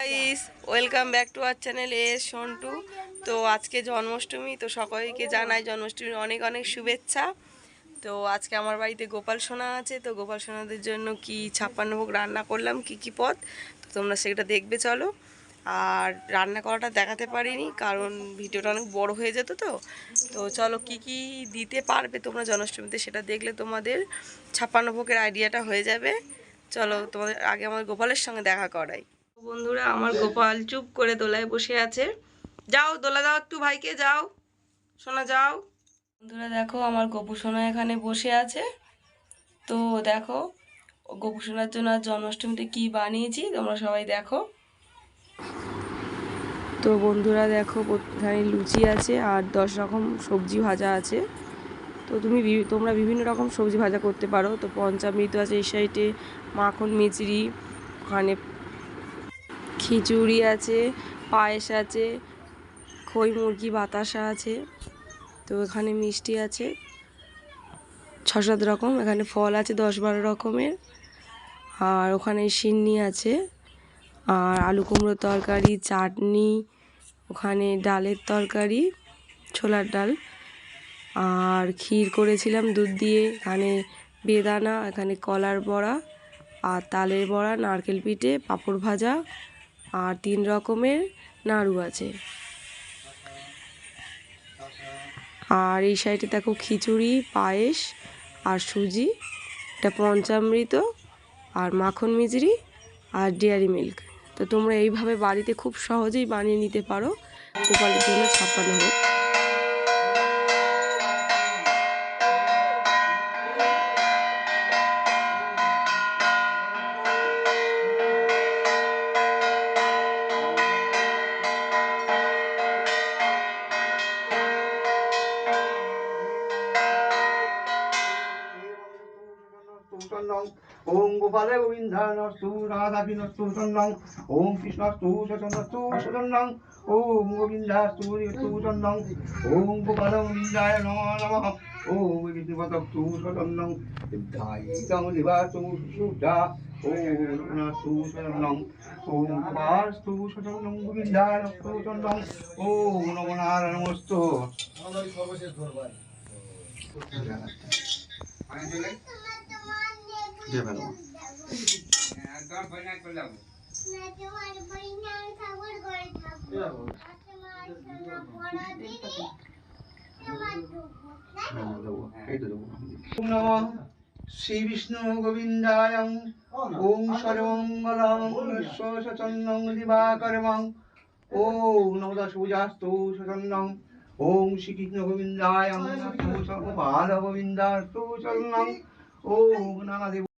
Guys welcome back to our channel S Sontu তো আজকে জন্মাষ্টমী, তো সকলকে জানাই জন্মাষ্টমীর অনেক অনেক শুভেচ্ছা। তো আজকে আমার বাড়িতে গোপাল সোনা আছে, তো গোপাল সোনাদের জন্য কি ছাপ্পান্ন ভোগ রান্না করলাম, কি কি পদ, তো তোমরা সেটা দেখবে, চলো। আর রান্না করাটা দেখাতে পারিনি, কারণ ভিডিওটা অনেক বড় হয়ে যেত তো। তো চলো কি কি দিতে পারবে তোমরা জন্মাষ্টমীতে সেটা দেখলে তোমাদের ছাপ্পান্ন ভোগের আইডিয়াটা হয়ে যাবে। চলো তোমাদের আগে আমার গোপালের সঙ্গে দেখা করাই। বন্ধুরা, আমার গোপাল চুপ করে দোলায় বসে আছে। যাও, দোলা দাও একটু ভাইকে, যাও। সোনা, যাও। বন্ধুরা, দেখো, আমার গোপু সোনা এখানে বসে আছে। তো দেখো, গোপু সোনার জন্য আজ জন্মাষ্টমীতে কি বানিয়েছি, তোমরা সবাই দেখো। তো বন্ধুরা, দেখো এখানে লুচি আছে আর দশ রকম সবজি ভাজা আছে। তো তুমি তোমরা বিভিন্ন রকম সবজি ভাজা করতে পারো। তো পঞ্চামৃত আছে এই সাইডে, মাখন মিচড়ি ওখানে খিচুড়ি আছে, পায়েস আছে, খই মুরগি, বাতাসা আছে। তো এখানে মিষ্টি আছে। ছ সাত রকম, এখানে ফল আছে দশ বারো রকমের। আর ওখানে সিন্নি আছে। আর আলু কুমড়োর তরকারি, চাটনি, ওখানে ডালের তরকারি, ছোলার ডাল। আর ক্ষীর করেছিলাম দুধ দিয়ে, এখানে বেদানা, এখানে কলার বড়া, আর তালের বড়া, নারকেল পিঠে, পাঁপড় ভাজা আর তিন রকমের নাড়ু আছে। আর এই সাইডে দেখো খিচুড়ি, পায়েস আর সুজি, এটা পঞ্চামৃত আর মাখন মিজরি আর ডেয়ারি মিল্ক। তো তোমরা এইভাবে বাড়িতে খুব সহজেই বানিয়ে নিতে পারো। গোপালের জন্য ছাপানো হোক। ওম গোপালে গোবিন্দায় নস্তু রাধাপি নস্তু চন্দন। ওম কৃষ্ণস্তু চন্দস্তু সুচন্দন ওম গোবিন্দাস্তু স্তু চন্দন। ওম গোপাল গোবিন্দায় নম নম। ওম বিষ্ণুপতস্তু চন্দন সিদ্ধায়িতং দিবাস্তু সুদা ওম নাস্তু চন্দন ওম গোপালস্তু চন্দন গোবিন্দায় নস্তু চন্দন। ওম নম নারায়ণমস্তু। জয় ভালো নম। শ্রী বিষ্ণু গোবিন্দায় ওম সর্বমঙ্গলং বিশ্বচন্দং দিবাকরমং। নমদা সূর্যাস্তু সচন্দং। ওম শ্রীকৃষ্ণ গোবিন্দায়